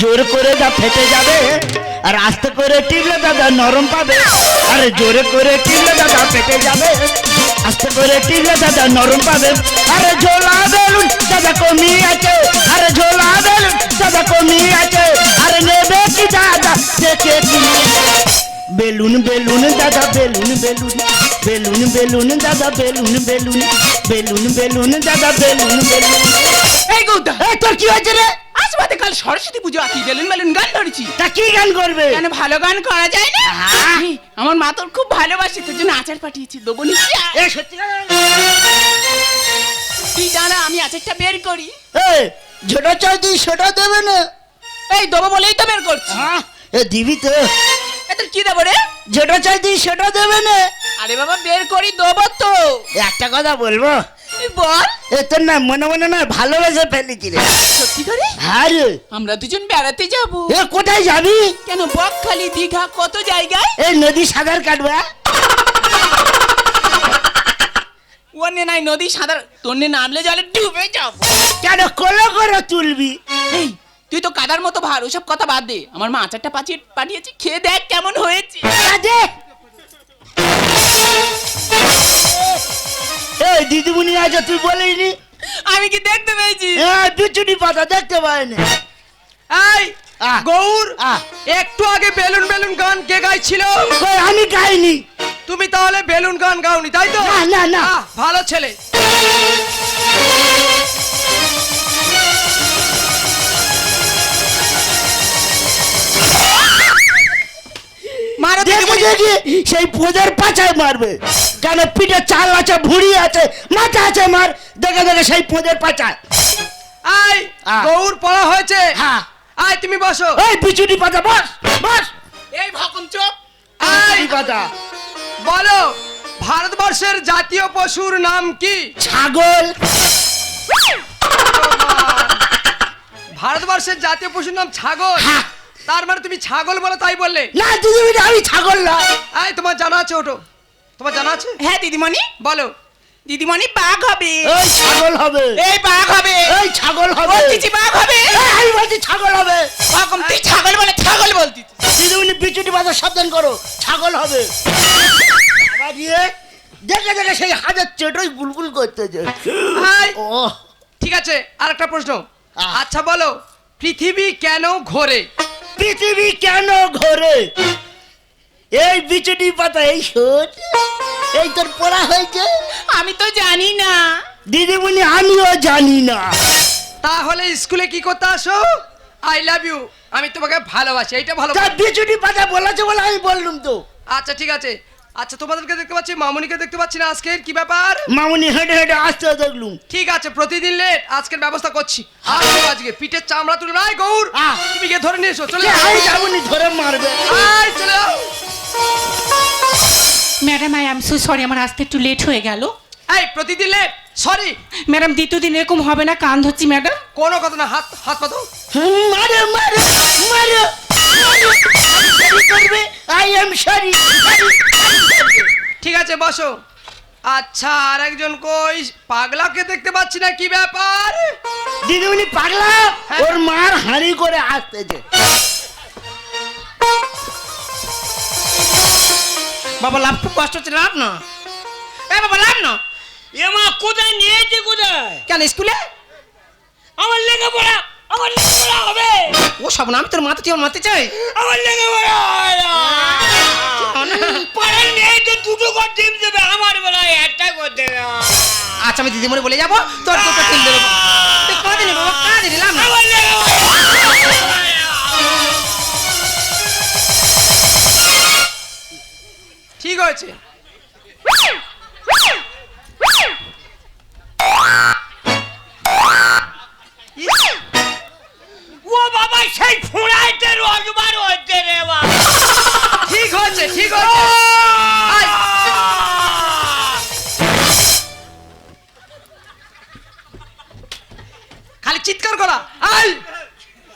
জোর করে যা ফেটে যাবে আর আস্তে করে টিপলে দাদা নরম পাবে। আরে জোরে করে টিপলে দাদা ফেটে যাবে আস্তে করে টিপলে দাদা নরম পাবে। আরে ঝোলা বেলুন দাদা কমি আছে, আরে ঝোলা বেলুন দাদা কমি আছে। আরে নেবে কি দাদা দেখে কিনে বেলুন বেলুন দাদা, বেলুন বেলুন বেলুন বেলুন দাদা, বেলুন বেলুন বেলুন বেলুন দাদা, বেলুন বেলুন। এই এই তোর কি হয়েছে রে? বাদে কাল সরস্বতী পুজো আছি বেলুন বেলুন গান ধরেছি। তা কি গান করবে? কেন ভালো গান করা যায় না? হ্যাঁ। আমার মা তোর খুব ভালোবাসে তোর জন্য আচার পাঠিয়েছি দেবো আয়। এ সত্যি তুই জানা আমি আচারটা বের করি। এই যেটা চাই তুই সেটা দেবে না? এই দেবো বলেই তো বের করছি। হ্যাঁ এ দিবি তো। এ তোর কি দেবো রে? যেটা চাই তুই সেটা দেবে না? আরে বাবা বের করি দেবো তো। একটা কথা বলব? এই বল। এ তোর না মনে মনে না ভালোবেসে ফেলেছি রে। সত্যি করে? হ্যাঁ রে। আমরা দুজন বেড়াতে যাব। এ কোথায় যাবি? কেন বকখালি দীঘা কত জায়গায়? এই নদী সাঁতার কাটবা ওনে নাই নদী সাঁতার তোনে নামলে জলে ডুবে যাব। কেন কোলো করে তুলবি? এই তুই তো কাদার মতো ভার ওসব কথা বাদ দে। আমার মা আচারটা পাঠিয়ে পাঠিয়েছি খেয়ে দেখ কেমন হয়েছে। কাজে এই দিদিমণি আছে তুই বলিনি? আমি কি দেখতে পেয়েছি? হ্যাঁ বিচুনি পাতা দেখতে পাইনি। এই। গৌর। একটু আগে বেলুন বেলুন গান কে গাইছিল? কই আমি গাইনি। তুমি তাহলে বেলুন গান গাওনি তাই তো? না, না, না। ভালো ছেলে। মারো দেখে দেখি সেই পোদের পাচায় মারবে। কেন পিঠে চাল আছে ভুড়ি আছে মাথা আছে মার? দেখে দেখে সেই পোদের পাচায়। আই গৌর পড়া হয়েছে। হ্যাঁ। আয় তুমি বসো। ওই বিচুনি পাতা বস বস। এই ভকম আয়। পাতা। বলো ভারতবর্ষের জাতীয় পশুর নাম কি? ছাগল। ভারতবর্ষের জাতীয় পশুর নাম ছাগল। হ্যাঁ। তার মানে তুমি ছাগল বলো তাই বললে? না দিদিমণি আমি ছাগল না। আয় তোমার জানা আছে ওটো? তোমার জানা আছে? হ্যাঁ দিদিমণি। বলো। দিদিমণি বাঘ হবে। এই ছাগল হবে। এই বাঘ হবে। এই ছাগল হবে। বলতেছি বাঘ হবে। আমি বলছি ছাগল হবে। ভকম তুই ছাগল বলে ছাগল বলতিস দিদিমণি বিচুনি পাতা সাবধান করো। ছাগল হবে। বাবা দিয়ে দেখে দেখে সেই হাজার চেটোই গুলগুল করতেছে আয় ও। ঠিক আছে আর একটা প্রশ্ন আচ্ছা বলো পৃথিবী কেন ঘোরে? পৃথিবী কেন ঘোরে? এই বিচুটি পাতা এই শোন। এই তোর পড়া হয়েছে? আমি তো জানি না। দিদিমণি আমিও জানি না। তাহলে স্কুলে কি করতে আসো? আই লাভ ইউ আমি তোমাকে ভালোবাসি এইটা ভালো বিচুটি পাতা বলেছে বলে আমি বললুম তো। আচ্ছা ঠিক আছে। আচ্ছা তোমাদেরকে দেখতে পাচ্ছি মামুনিকে দেখতে পাচ্ছি না আজকের কি ব্যাপার মামুনি হেঁটে হেঁটে আসতে দেখলুম ঠিক আছে প্রতিদিন লেট আজকের ব্যবস্থা করছি আসো আজকে পিঠের চামড়া তুলে নাই গৌর। তুমি গিয়ে ধরে নিয়ে এসো চলে যাও। আমি যাবনি ধরে মারবে আয় চলে যাও madam I am so sorry আমার আসতে একটু লেট হয়ে গেল এই প্রতিদিন লেট সরি ম্যাডাম দ্বিতীয় দিন এরকম হবে না কান ধরছি ম্যাডাম কোনো কথা না হাত হাত পাতো হুম, মারো মারো মারো করবে আই এম সরি ঠিক আছে বসো। আচ্ছা আর একজন কই? পাগলাকে দেখতে পাচ্ছি না কি ব্যাপার? দিদিমণি পাগলা? ওর মার হাঁড়ি করে আসতেছে। বাবা লাভ খুব কষ্ট হচ্ছে লাভ না। এ বাবা লাভ না। এমা কোথায় নিয়েছে কোথায়? কেন স্কুলে? আমার লেগে পড়া আমার লেগে পড়া হবে। ও সব আমি তোর মাথা টিয়া মারতে চাই। আমার লেগে মেয়েতে দুটো করে ডিম দেবে আমার বেলায় একটা করে দেবে। আচ্ছা আমি দিদিমণি বলে যাব তোর দুটো কিন দেবো। তুই কাঁদে নি। বাবা কাঁদে নিলাম না। ঠিক হয়েছে সেই ফোঁড়াইতে রোজবার হচ্ছে রে বাবা। ঠিক হয়েছে ঠিক আয়। খালি চিৎকার করা। আই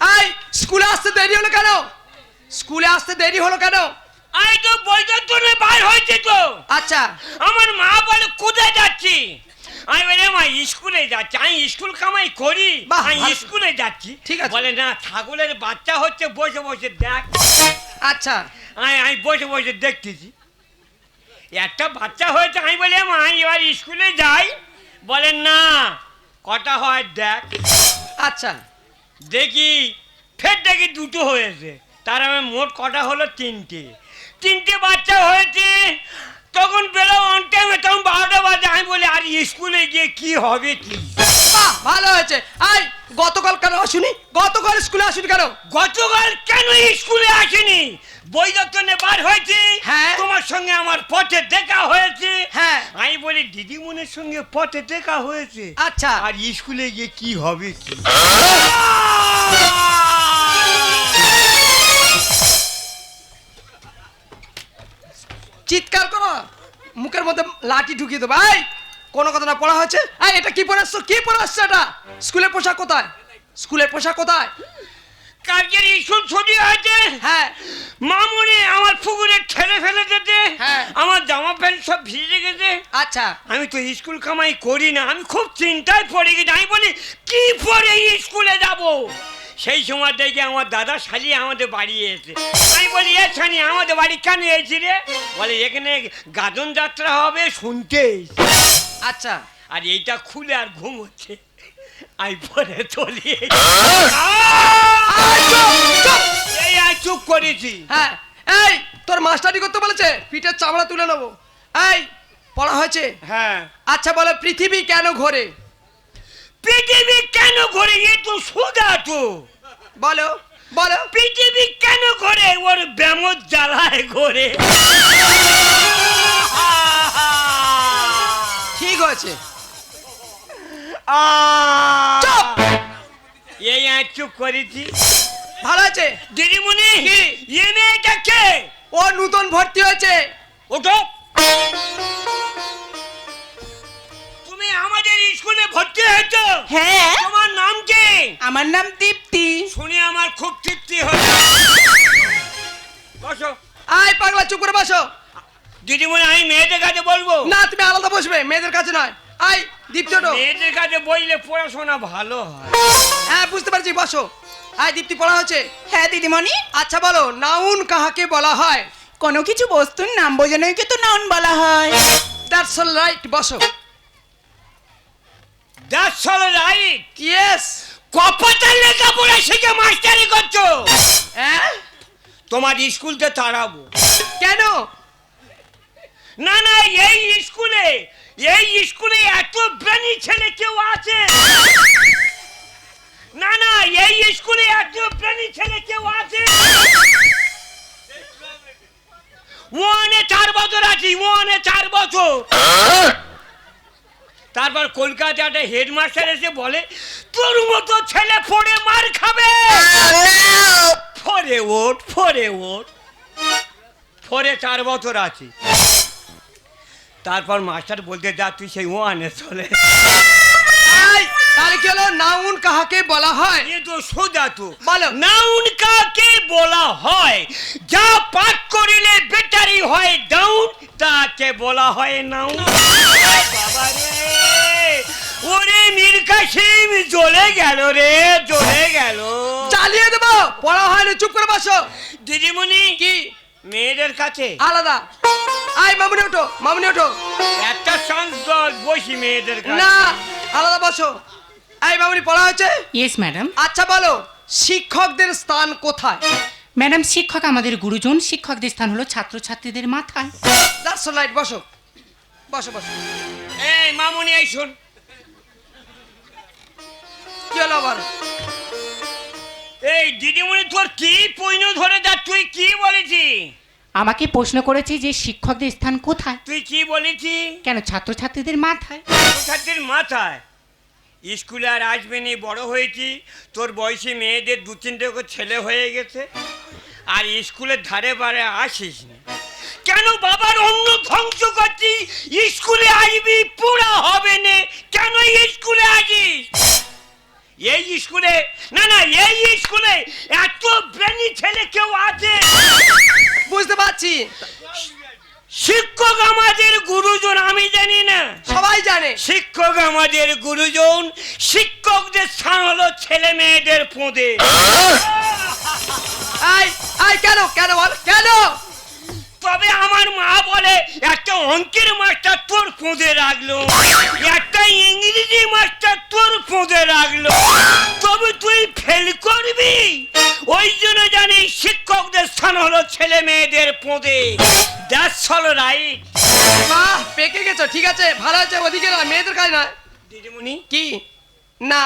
আই স্কুলে আসতে দেরি হলো কেন? স্কুলে আসতে দেরি হলো কেন? আমি তো বইটার জন্য বার হয়েছে তো। আচ্ছা। আমার মা বলে কোথায় যাচ্ছি? আমি বলে মা স্কুলে যাচ্ছি। আমি স্কুল কামাই করি। বাহ, আমি ভালো। স্কুলে যাচ্ছি। ঠিক আছে। বলে না ছাগলের বাচ্চা হচ্ছে বসে বসে দেখ। আচ্ছা। আমি আমি বসে বসে দেখতেছি। একটা বাচ্চা হয়েছে আমি বলি মা আমি এবার স্কুলে যাই। বলেন না কটা হয় দেখ। আচ্ছা। দেখি ফের দেখি দুটো হয়েছে। তার আমি মোট কটা হলো? তিনটে। তিনটে বাচ্চা হয়েছে। তখন বেলা অন টাইমে তখন বারোটা বাজে। আমি বলি আর স্কুলে গিয়ে কি হবে কি? বাহ, ভালো হয়েছে। আই গতকাল কেন আসুনি? গতকাল স্কুলে আসুনি কেন? গতকাল কেন স্কুলে আসেনি? বই দপ্তরে বার হয়েছে। হ্যাঁ। তোমার সঙ্গে আমার পথে দেখা হয়েছে। হ্যাঁ। আমি বলি দিদিমনের সঙ্গে পথে দেখা হয়েছে। আচ্ছা। আর স্কুলে গিয়ে কি হবে কি? চিৎকার করো। মুখের মধ্যে লাঠি ঢুকিয়ে দেবো। এই কোনো কথা না পড়া হয়েছে? এই এটা কি পড়ে আসছো কি পড়ে আসছো এটা? স্কুলের পোশাক কোথায়? স্কুলের পোশাক কোথায়? কালকের স্কুল ছুটি হয়েছে। হ্যাঁ। মামুনি আমার পুকুরে ঠেলে ফেলে দিতে হ্যাঁ। আমার জামা প্যান্ট সব ভিজে গেছে। আচ্ছা। আমি তো স্কুল কামাই করি না। আমি খুব চিন্তায় পড়ে গেছি। আমি বলি কি পরে স্কুলে যাব? সেই সময় দেখে আমার দাদা শালি আমাদের বাড়ি এসে আমি বলি এ ছানি আমাদের বাড়ি কেন এসেছি রে বলে এখানে গাজন যাত্রা হবে শুনতে আচ্ছা। আর এইটা খুলে আর ঘুম হচ্ছে। আমি পরে চলি। এই আই চুপ করেছি। হ্যাঁ এই তোর মাস্টারি করতে বলেছে পিঠের চামড়া তুলে নেব। এই পড়া হয়েছে? হ্যাঁ। আচ্ছা বলো পৃথিবী কেন ঘোরে? পৃথিবী কেন ঘোরে? এ তো সোজা তো। বলো বলো। পৃথিবী কেন করে ওর ব্যামত জ্বালায় ঘোরে। ঠিক আছে। চুপ! এই আয় চুপ করেছি। ভালো আছে? দিদিমণি? এ মেয়েটা কে? ও নূতন ভর্তি হয়েছে। ওঠো। স্কুলে ভর্তি হয়েছো? হ্যাঁ। তোমার নাম কি? আমার নাম দীপ্তি। শুনে আমার খুব তৃপ্তি হলো। বসো। আয় পাগলা চুপ করে বসো। দিদিমণি আমি মেয়েদের কাছে বলব? না তুমি আলাদা বসবে মেয়েদের কাছে নয়। আয় দীপ্তি ওঠো। মেয়েদের কাছে বললে পড়াশোনা ভালো হয়। হ্যাঁ বুঝতে পারছি বসো। আয় দীপ্তি পড়া হচ্ছে। হ্যাঁ দিদিমণি। আচ্ছা বলো নাউন কাহাকে বলা হয়? কোনো কিছু বস্তুর নাম বোঝানোকে তো নাউন বলা হয়। দ্যাটস অল রাইট বসো। দ্যাটস অল রাইট ইয়েস কপাটার লেখাপড়া শিখে মাস্টারি করছ। হ্যাঁ? তোমার স্কুলতে তাড়াবো। কেন? না না এই স্কুলে কলকাতা হেডমাস্টার এসে বলে তোর মতো ছেলে পড়ে মার খাবে। ফরে ওঠ ফরে ওঠ। ফরে চার বছর আছি। তারপর মাস্টার বলতে যা তুই সেই ওয়ানে চলে তাহলে কি হলো? নাউন কাহাকে বলা হয়? এ তো সোজা তো। বলো। নাউন কাকে বলা হয়? যা পাঠ করিলে বেটারি হয় ডাউন তাকে বলা হয় নাউন। বাবা রে। কাসিম জ্বলে গেল রে জ্বলে গেল। চালিয়ে দেবো। পড়া হয়নি চুপ করে বসো। দিদিমণি কি? মেয়েদের কাছে। আলাদা। আয় মামুনি ওঠো মামুনি ওঠো। একটা চান্স দল বসি মেয়েদের কাছে। না আলাদা বসো। আয় মামুনি পড়া হয়েছে? ইয়েস ম্যাডাম আচ্ছা বলো শিক্ষকদের স্থান কোথায়? ম্যাডাম শিক্ষক আমাদের গুরুজন। শিক্ষকদের স্থান হলো ছাত্রছাত্রীদের মাথায়। দ্যাটস অল রাইট বসো। বসো বসো। এই মামুনি এই শোন। কি হলো আবার। এই দিদিমণি তোর কি পৈন ধরে যা তুই কি বলেছি? আমাকে প্রশ্ন করেছে যে শিক্ষকদের স্থান কোথায়? তুই কি বলেছি? কেন ছাত্রছাত্রীদের মাথায়? ছাত্রীর মাথায়? স্কুলে আর আসবে নি বড় হয়েছি তোর বয়সী মেয়েদের দু তিনটে করে ছেলে হয়ে গেছে আর স্কুলের ধারে বারে আসিস না। কেন বাবার অন্য ধ্বংস করছি স্কুলে আসবি পুরা হবে না কেন স্কুলে আসিস? এই স্কুলে না না এই স্কুলে এত বেনি ছেলে কেউ আছে। বুঝতে পারছি। শিক্ষক আমাদের গুরুজন আমি জানি না। সবাই জানে। শিক্ষক আমাদের গুরুজন শিক্ষকদের সাঁড়ালো ছেলে মেয়েদের ফোঁদে আয় আয় কেন কেন বল কেন? তবে আমার মা বলে একটা অঙ্কের মাস্টার তোর ফোঁদে রাখল। একটা ইংরেজি মাস্টার তোর ফোঁদে রাখল। তবে তুই ফেল করবি। ওই জন্য জানি শিক্ষকদের স্থান হলো ছেলে মেয়েদের পোঁদে। দ্যাটস অল রাইট বাহ পেকে গেছো ঠিক আছে ভালো আছে ওদিকে না মেয়েদের কাজ না দিদিমণি? কি? না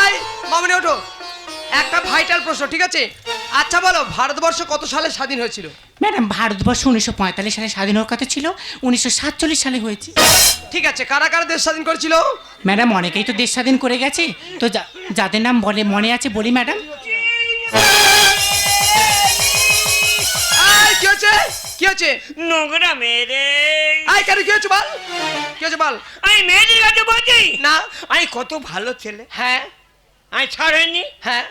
আই মামনি ওঠো। একটা ভাইটাল প্রশ্ন ঠিক আছে? আচ্ছা বলো ভারতবর্ষ কত সালে স্বাধীন হয়েছিল? ম্যাডাম ভারতবর্ষ উনিশশো পঁয়তাল্লিশ সালে স্বাধীন হওয়ার কথা ছিল উনিশশো সাতচল্লিশ সালে হয়েছে। ঠিক আছে কারা কারা দেশ স্বাধীন করেছিল? ম্যাডাম অনেকেই তো দেশ স্বাধীন করে গেছে। তো যা- যাদের নাম বলে মনে আছে বলি ম্যাডাম। কি হচ্ছে কি হচ্ছে নোংরা মেরে। আই কেন কি হচ্ছে বল? কি হচ্ছে বল? আমি মেয়েদের কাছে বলছি। না। আমি কত ভালো ছেলে। হ্যাঁ। আমি ছাড়েনি হ্যাঁ।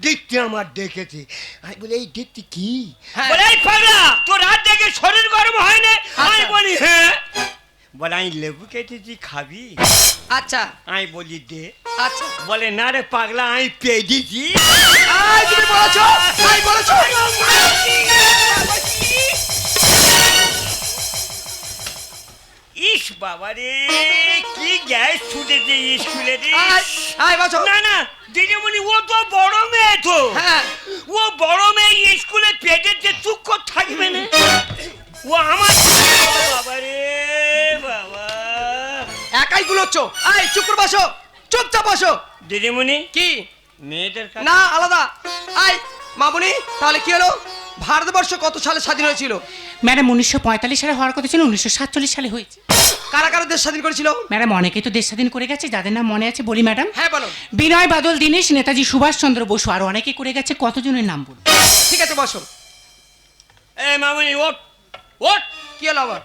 দেখতে আমার দেখেছে। আমি বলি এই দেখতে কি? হ্যাঁ। বলে এই পাগলা তোর রাত দেখে শরীর গরম হয় না। আমি আচ্ছা। বলি হ্যাঁ। বলে আমি লেবু কেটেছি খাবি? আচ্ছা। আমি বলি দে। আচ্ছা। বলে না রে পাগলা আমি পেয়ে দিছি তুমি বলেছ? আই বলেছ? ইস বাবা রে কি গ্যাস ছুটেছে স্কুলে রে। আই বলছো না না দিদিমণি ও তো বড় মেয়ে তো। হ্যাঁ। ও বড় মেয়ে স্কুলে পেটের যে দুঃখ থাকবে না। ও আমার বাবা রে বাবা। একাই গুলোচ্ছ। আই চুপ করে বসো চুপচাপ বসো। দিদিমণি কি? মেয়েদের কাছে না আলাদা। আই মামুনি তাহলে কি হলো? ভারতবর্ষ কত সালে স্বাধীন হয়েছিল? ম্যাডাম উনিশশো পঁয়তাল্লিশ সালে হওয়ার কথা ছিল উনিশশো সাতচল্লিশ সালে হয়েছে। কারা কারা দেশ স্বাধীন করেছিল? ম্যাডাম অনেকেই তো দেশ স্বাধীন করে গেছে যাদের নাম মনে আছে বলি ম্যাডাম। হ্যাঁ বলো বিনয় বাদল দীনেশ নেতাজি সুভাষচন্দ্র বসু আর অনেকে করে গেছে কতজনের নাম বলুন? ঠিক আছে বসো। এই মামনি ওট ওট কি হলো আবার?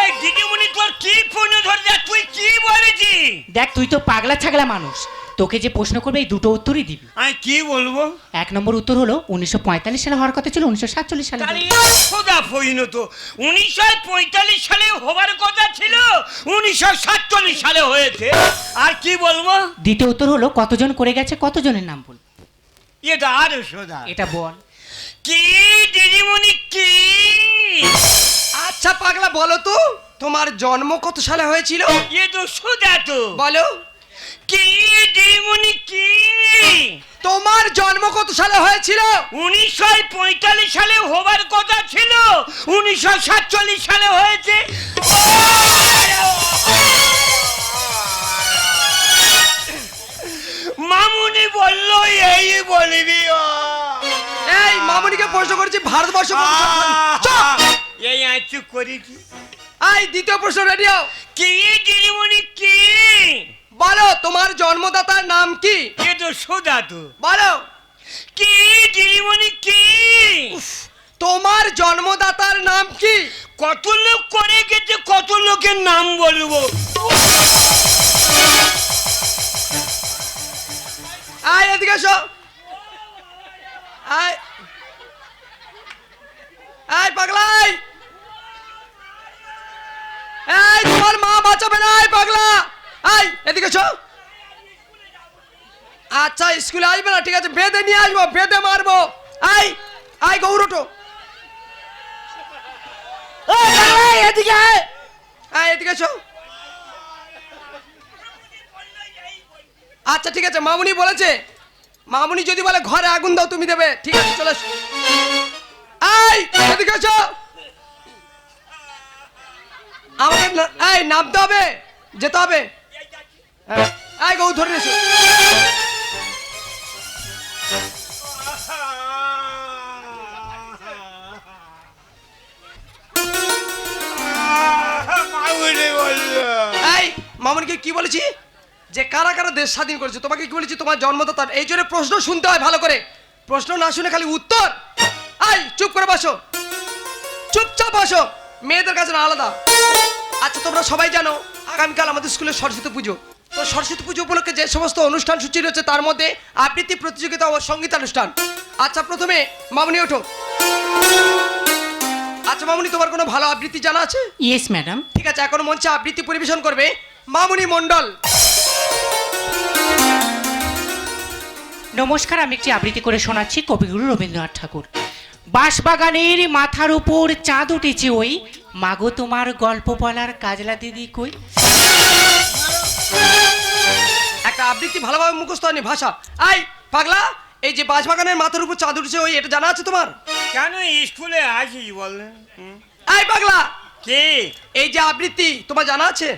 এই দিদিমণি তোর কি ফোন ধরে যা তুই কি বলেছি দেখ তুই তো পাগলা ছাগলা মানুষ। তোকে যে প্রশ্ন করবে এই দুটো উত্তরই দিবি। আমি কি বলব? এক নম্বর উত্তর হলো উনিশশো পঁয়তাল্লিশ সালে হওয়ার কথা ছিল উনিশশো সাতচল্লিশ সালে। হয়েছে। সোজা পরিণত উনিশশো পঁয়তাল্লিশ সালে হবার কথা ছিল উনিশশো সাতচল্লিশ সালে হয়েছে। আর কি বলব? দ্বিতীয় উত্তর হলো কতজন করে গেছে কতজনের নাম বল। এটা আরও সোজা। এটা বল। কি দিদিমণি কি? আচ্ছা পাগলা বলো তো তোমার জন্ম কত সালে হয়েছিল? এ তো সোজা তো। বলো। কি দিদিমণি কি? তোমার জন্ম কত সালে হয়েছিল? উনিশশো পঁয়তাল্লিশ সালে হবার কথা ছিল। উনিশশো সাতচল্লিশ সালে হয়েছে। মামুনি বলল এই বলবি। এই মামুনিকে প্রশ্ন করেছি ভারতবর্ষ! এই চুপ করি কি? এই দ্বিতীয় প্রশ্ন রেডি হও। কি দিদিমণি কি? বলো তোমার জন্মদাতার নাম কি? এ তো সোজা তো বলো। কি? দিদিমণি কি? তোমার জন্মদাতার নাম কি? কত লোক করে গেছে কত লোকের নাম বলব? আয় এদিকে এসো। আয়। আয় পাগলাই। এই তোমার মা বাঁচাবে না আয় পাগলা। আয় এদিকে এসো। আচ্ছা স্কুলে আসবে না ঠিক আছে বেঁধে নিয়ে আসব বেঁধে মারবো। আয় আয় গৌরটো এদিকে আয়। আয় এদিকে এসো। আচ্ছা ঠিক আছে মামুনি বলেছে। মামুনি যদি বলে ঘরে আগুন দাও তুমি দেবে। ঠিক আছে চলে এসো। এই এদিকে এসো। আমাকে এই নামতে হবে যেতে হবে। এই গৌ ধরে এসো। মামুনিকে কি বলেছি? যে কারা কারা দেশ স্বাধীন করেছে, তোমাকে কি বলেছি? তোমার জন্মদাতা এই জন্য প্রশ্ন শুনতে হয় ভালো করে। প্রশ্ন না শুনে খালি উত্তর। আই চুপ করে বসো। চুপচাপ বসো। মেয়েদের কাছে আলাদা। আচ্ছা তোমরা সবাই জানো, আগামীকাল আমাদের স্কুলে সরস্বতী পুজো। তো সরস্বতী পুজো উপলক্ষে যে সমস্ত অনুষ্ঠান সূচি রয়েছে তার মধ্যে আবৃত্তি প্রতিযোগিতা ও সঙ্গীতানুষ্ঠান আচ্ছা প্রথমে মামনি ওঠো। আচ্ছা মামুনি তোমার কোনো ভালো আবৃত্তি জানা আছে? ইয়েস ম্যাডাম ঠিক আছে এখন মঞ্চে আবৃত্তি পরিবেশন করবে মামনি মণ্ডল। নমস্কার আমি একটি আবৃত্তি করে শোনাচ্ছি কবিগুরু রবীন্দ্রনাথ ঠাকুর। বাঁশবাগানের মাথার উপর চাঁদ উঠেছে ওই। মাগো তোমার গল্প বলার কাজলা দিদি কই? একটা আবৃত্তি ভালোভাবে মুখস্থ হয়নি? ভাষা। আই পাগলা এই যে বাঁশবাগানের মাথার উপর চাঁদ উঠেছে ওই এটা জানা আছে তোমার? কেন স্কুলে আসিস বল? আই পাগলা! কে? এই যে আবৃত্তি তোমার জানা আছে?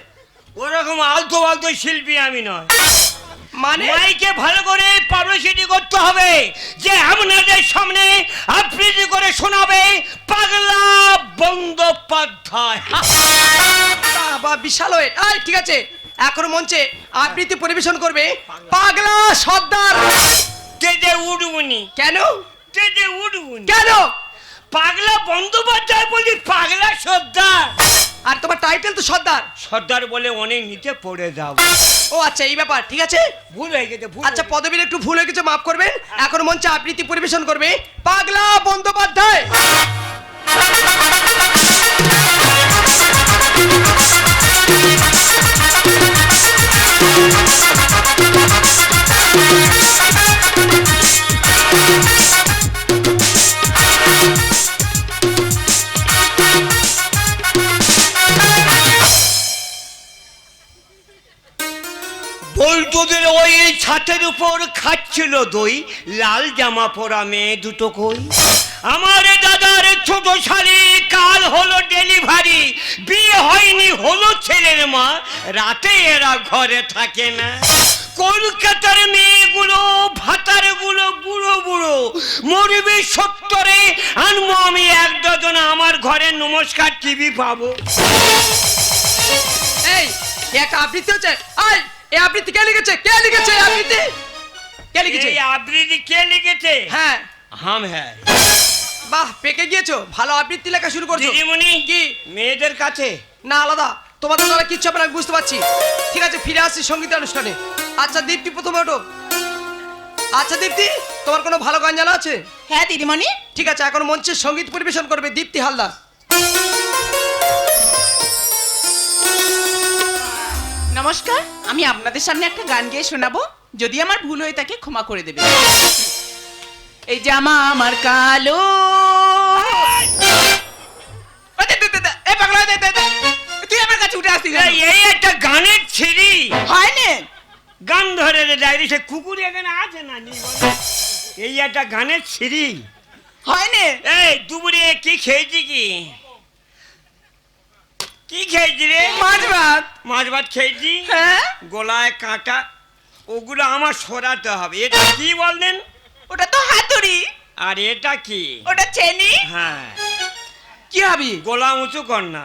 ওরকম আলতো আলতো শিল্পী আমি নয়। মানে? মাইকে ভালো করে পাবলিসিটি করতে হবে যে আপনাদের সামনে আবৃত্তি করে শোনাবে পাগলা বন্দ্যোপাধ্যায়। বা বিশাল আই ঠিক আছে এখন মঞ্চে আবৃত্তি পরিবেশন করবে পাগলা সর্দার। তেজে উঠবুনি কেন? তেজে উঠবুনি কেন? পাগলা বন্দ্যোপাধ্যায় বলি পাগলা সর্দার। আর তোমার টাইটেল তো সর্দার। সর্দার বলে অনেক নিচে পড়ে যাব ও আচ্ছা এই ব্যাপার ঠিক আছে? ভুল হয়ে গেছে ভুল আচ্ছা পদবীর একটু ভুল হয়ে গেছে মাফ করবেন। এখন মঞ্চে আবৃত্তি পরিবেশন করবে পাগলা বন্দ্যোপাধ্যায়। বল্টুদের ওই ছাতের উপর খাচ্ছিল দই, লাল জামা পরা মেয়ে দুটো কই। আমার দাদার ছোট শালি কাল হলো ডেলিভারি, বিয়ে হয়নি হলো ছেলের মা, রাতে এরা ঘরে থাকে না। কলকাতার মেয়েগুলো ভাতারগুলো বুড়ো বুড়ো, মরবে সত্তরে, আনব আমি এক ডজন আমার ঘরে নমস্কার টিভি পাবো। এই এ একটা আবৃত্তি হচ্ছে? আই এই আবৃত্তি কে লিখেছে? কে লিখেছে এই আবৃত্তি? কে লিখেছে? এই আবৃত্তি কে লিখেছে? হ্যাঁ। হাম হ্যাঁ বাহ পেকে গিয়েছো। ভালো আবৃত্তি লেখা শুরু করছ। দিদিমণি কি? মেয়েদের কাছে। না আলাদা। তোমাদের দ্বারা কিচ্ছু হবে না বুঝতে পারছি। ঠিক আছে ফিরে আসছি সংগীত অনুষ্ঠানে। আচ্ছা দীপ্তি প্রথমে ওঠো। আচ্ছা দীপ্তি তোমার কোনো ভালো গান জানা আছে? হ্যাঁ দিদিমণি। ঠিক আছে এখন মঞ্চে সংগীত পরিবেশন করবে দীপ্তি হালদার। নমস্কার আমি আপনাদের সামনে একটা গান গেয়ে শোনাবো। যদি আমার ভুল হয়ে থাকে ক্ষমা করে দেবে এই জামা আমার কালো। তুই আমার কাছে উঠে আসছিস কেন? এই একটা গানের ছিরি হয় না। গান ধরে রে ডাইরি সে কুকুর এখানে আছে না নি এই একটা গানের ছিরি হয় না। এই দুপুরে কি খেয়েছি কি? কি খেয়েছি রে? মাছ ভাত। মাছ ভাত খেয়েছি। হ্যাঁ? গলায় কাঁটা ওগুলো আমার সরাতে হবে। এটা কি বললেন? ওটা তো হাতুড়ি। আর এটা কি? ওটা চেনি। হ্যাঁ। কি হবে গোলা উঁচু কর না!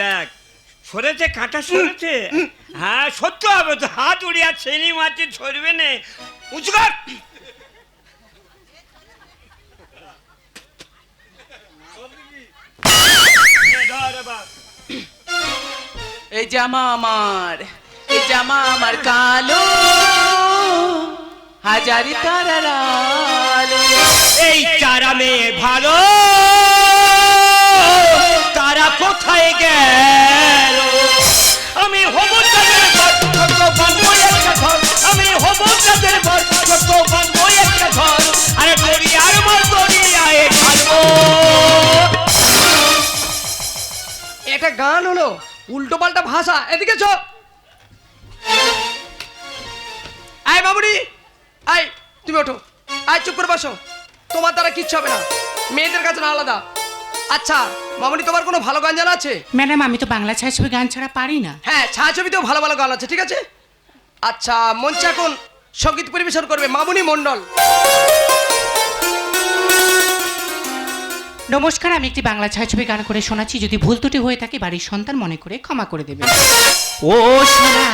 দেখ সরেছে কাঁটা সরেছে? হ্যাঁ সত্য হবে তো। হাত উড়িয়া ছেনি মারছে ছড়বে নে। উঁচু কর এই জামা আমার এই জামা আমার কালো। হাজারি তারার আলো এই চারা মেয়ে ভালো। তারা কোথায় গেল? গান হলো। উল্টো পাল্টা ভাষা। এদিকে চো। আয় বাবুরি আয় তুমি ওঠো। আয় চুপ করে বসো। তোমার দ্বারা কিচ্ছু হবে না। মেয়েদের কাছে না আলাদা। আচ্ছা মামনি তোমার কোনো ভালো গান জানা আছে? ম্যাডাম আমি তো বাংলা ছায়াছবি গান ছাড়া পারি না। হ্যাঁ ছায়াছবিতেও ভালো ভালো গান আছে ঠিক আছে? আচ্ছা মঞ্চে এখন সংগীত পরিবেশন করবে মামুনি মণ্ডল। নমস্কার আমি একটি বাংলা ছায়াছবি গান করে শোনাচ্ছি। যদি ভুল ত্রুটি হয়ে থাকে বাড়ির সন্তান মনে করে ক্ষমা করে দেবে। ও সোনা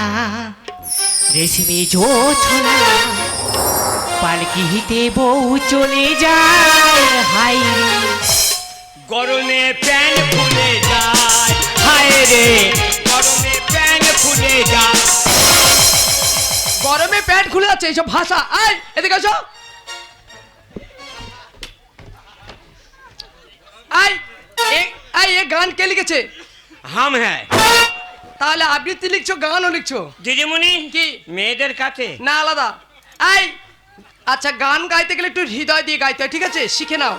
রেশমি জোছনা পালকিতে বউ চলে যায় হাই রে। গরমে প্যান ফুলে যায় হায় রে। গরমে প্যান ফুলে যায়। গরমে প্যান্ট খুলে যাচ্ছে এইসব ভাষা। আয় এদিকে এসো। গান কে লিখেছে? হাম হ্যাঁ তাহলে আবৃত্তি লিখছো গানও লিখছো? দিদিমণি কি? মেয়েদের কাছে। না আলাদা। এই আচ্ছা গান গাইতে গেলে একটু হৃদয় দিয়ে গাইতে হয় ঠিক আছে? শিখে নাও।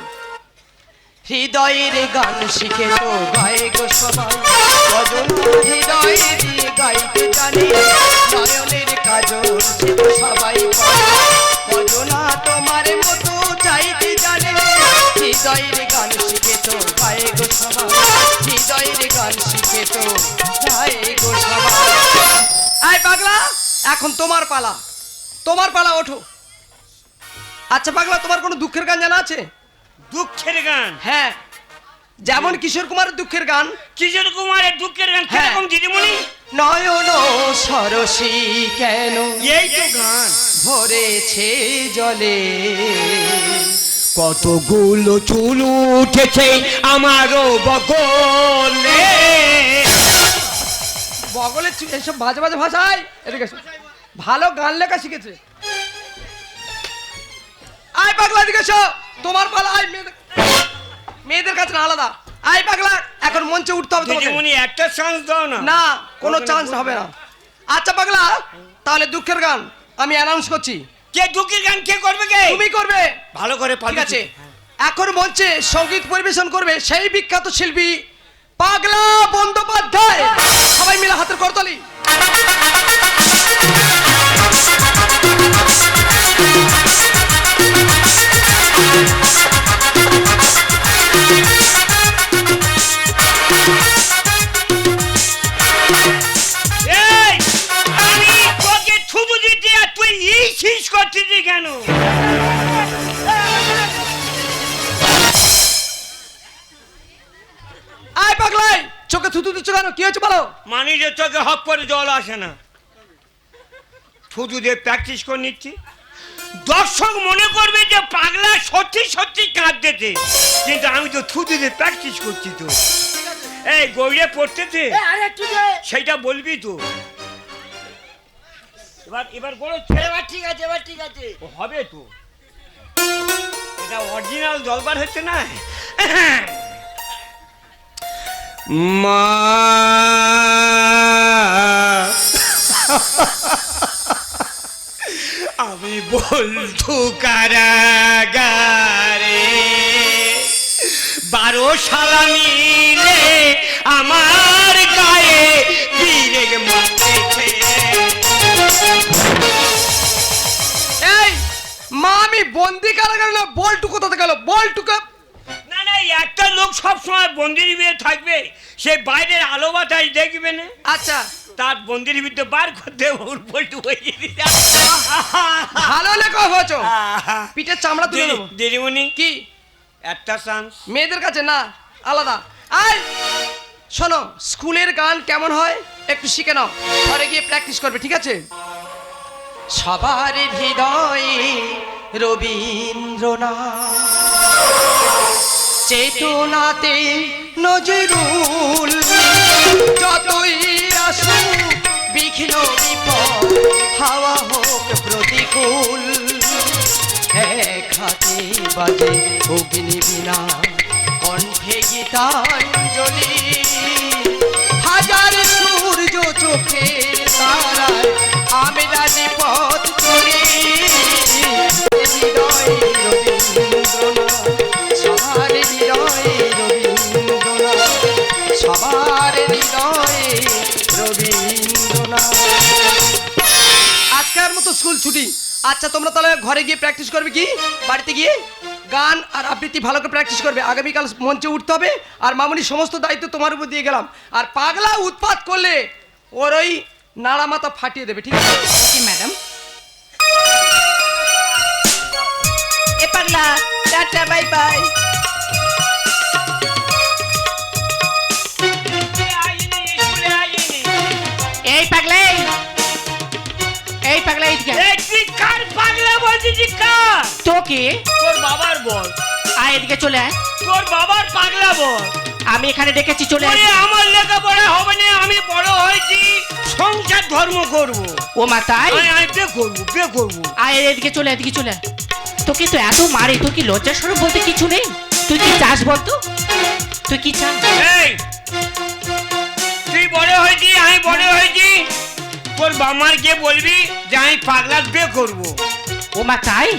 হৃদয়ের গান শিখে তো গায়ে গো সবাই। কজন হৃদয় দিয়ে গাইতে জানে। নয়নের কাজল সে তো সবাই পায়। কজনা তোমার মতো চাইতে জানে। হৃদয়ের গান শিখে তো গায়ে গো সবাই। হৃদয়ের গান শিখে তো গায়ে গো সবাই। আয় পাগলা এখন তোমার পালা। তোমার পালা ওঠো। আচ্ছা পাগলা তোমার কোনো দুঃখের গান জানা আছে? দুঃখের গান? হ্যাঁ। যেমন কিশোর কুমারের দুঃখের গান। কিশোর কুমারের দুঃখের গান? হ্যাঁ। কীরকম দিদিমণি? নয়ন সরসী কেন এই তো গান। ভরেছে জলে? কতগুলো চুল উঠেছে আমারও বগলে। বগলে এসব বাজে বাজে ভাষায়? এদিকে। ভালো গান লেখা শিখেছে। আয় পাগলা এদিকে তোমার পালা আয় মেয়েদের মেয়েদের কাছে না আলাদা। আয় পাগলা এখন মঞ্চে উঠতে হবে তোমাকে। একটা চান্স দাও না। না কোনো চান্স হবে না। আচ্ছা পাগলা তাহলে দুঃখের গান আমি অ্যানাউন্স করছি। কে ঢুকির গান কে করবে কে? তুমি করবে। ভালো করে ঠিক আছে। এখন মঞ্চে সংগীত পরিবেশন করবে সেই বিখ্যাত শিল্পী পাগলা বন্দ্যোপাধ্যায়। সবাই মিলে হাতের করতালি। শেষ করছিস কেন? আয় পাগলাই চোখে থুতু দিচ্ছ কেন? কি হয়েছে বলো? মানুষের চোখে হপ করে জল আসে না। থুতু দিয়ে প্র্যাকটিস করে নিচ্ছি। দর্শক মনে করবে যে পাগলা সত্যি সত্যি কাঁদতেছে। কিন্তু আমি তো থুতু দিয়ে প্র্যাকটিস করছি তো। এই গৌরে পড়তেছে? সেইটা বলবি তো। এবার এবার বলো এবার ঠিক আছে এবার ঠিক আছে। ও হবে তো। এটা অরিজিনাল জলবার হচ্ছে না? মা আমি বলতু কারাগারে বারো সালা মিলে আমার গায়ে বন্দি কারাগার না বলটু কোথা থেকে গেল বলটুকে না না একটা লোক সব সময় বন্দির বিয়ে থাকবে। সে বাইরের আলো বাতাস দেখবে না। আচ্ছা। তার বন্দির ভিতরে বার করতে ওর পল্টু হয়ে ভালো লেখা হয়েছো? পিঠের চামড়া তুলে নেব দিদিমণি কি? একটা চান্স মেয়েদের কাছে? না আলাদা। আয়! শোনো স্কুলের গান কেমন হয়? একটু শিখে নাও। ঘরে গিয়ে প্র্যাকটিস করবে ঠিক আছে? সবার হৃদয়ে রবীন্দ্রনাথ। চেতনাতে নজরুল যতই আসুক, বিঘ্ন বিপদ, হাওয়া হোক প্রতিকূল। এক হাতে বাজে অগ্নি বিনা, কণ্ঠে গীতাঞ্জলি। হাজার সূর্য চোখের তারায় আমি রাজি পথ চলি। স্কুল ছুটি। আচ্ছা তোমরা তাহলে ঘরে গিয়ে প্র্যাকটিস করবে কি? বাড়িতে গিয়ে গান আর আবৃত্তি ভালো করে প্র্যাকটিস করবে। আগামীকাল মঞ্চে উঠতে হবে আর মামুনি সমস্ত দায়িত্ব তোমার উপর দিয়ে গেলাম। আর পাগলা উৎপাত করলে ওর ওই নাড়া মাথা ফাটিয়ে দেবে, ঠিক আছে? Madam tata bye bye. এই পাগলে এই। পাগলে তুই কার পাগলা বলছিস কার? তোকে? তোর বাবার বল। আয় এদিকে চলে আয়। তোর বাবার পাগলা বল। আমি এখানে ডেকেছি চলে আয়। আমার লেখাপড়া হবে না আমি বড় হয়েছি সংসার ধর্ম করব। ও মা তাই? আমি বে করব বে করব। আয় এদিকে চলে এদিকে চলে আয়। তোকে তো এত মারে তোকে কি লজ্জা সরব বলতে কিছু নেই? তুই কি চাস বলতো তুই তুই কি চাস এই তুই বড় হয়েছি আমি বড় হয়েছি। তোর বামার কে বলবি যে আমি পাগলার বিয়ে করব। ও মা তাই?